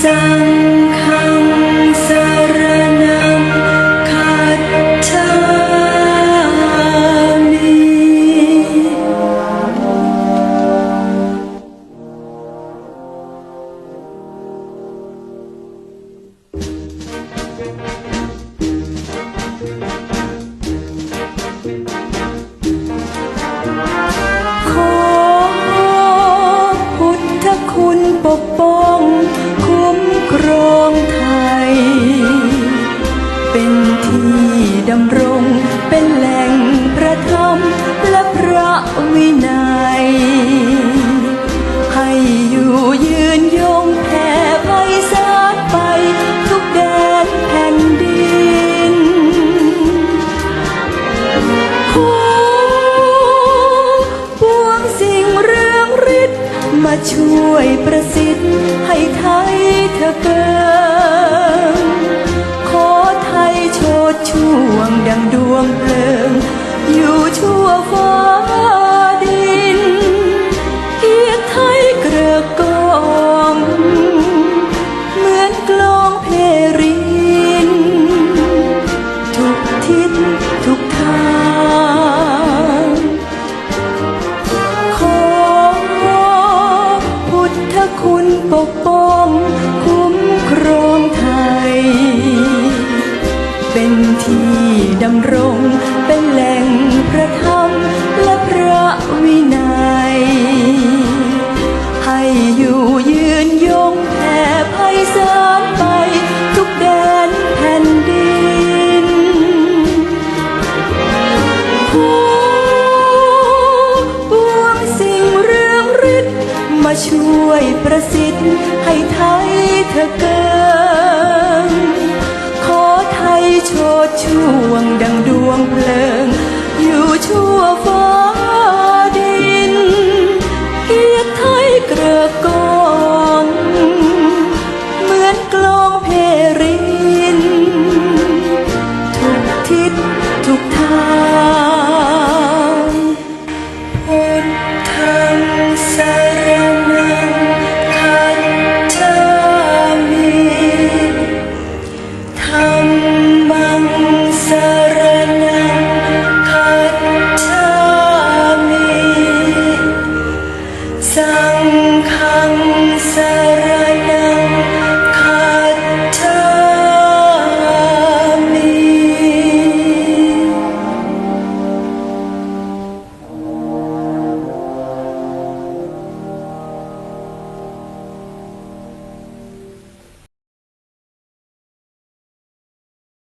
sun ที่ดำรงเป็นแหล่งพระธรรมและพระวินัย ให้อยู่ยืนยงแผ่ไพศาลไปทุกแดนแผ่นดินปวงสิ่งเรื่องฤทธิ์มาช่วยประสิทธิ์ให้ไทยเธอเกิน ป้อง คุ้มครองไทย เป็นที่ดำรงเป็นแหล่งประทับ ช่วยประสิทธิ์ ให้ไทยเธอเกินขอไทยโชดช่วงดังดวงเพลิง อยู่ชั่วฟ้าดิน เกียรติไทยเกลือกองเหมือนกลองเพริน ทุกทิศทุกทาง ธั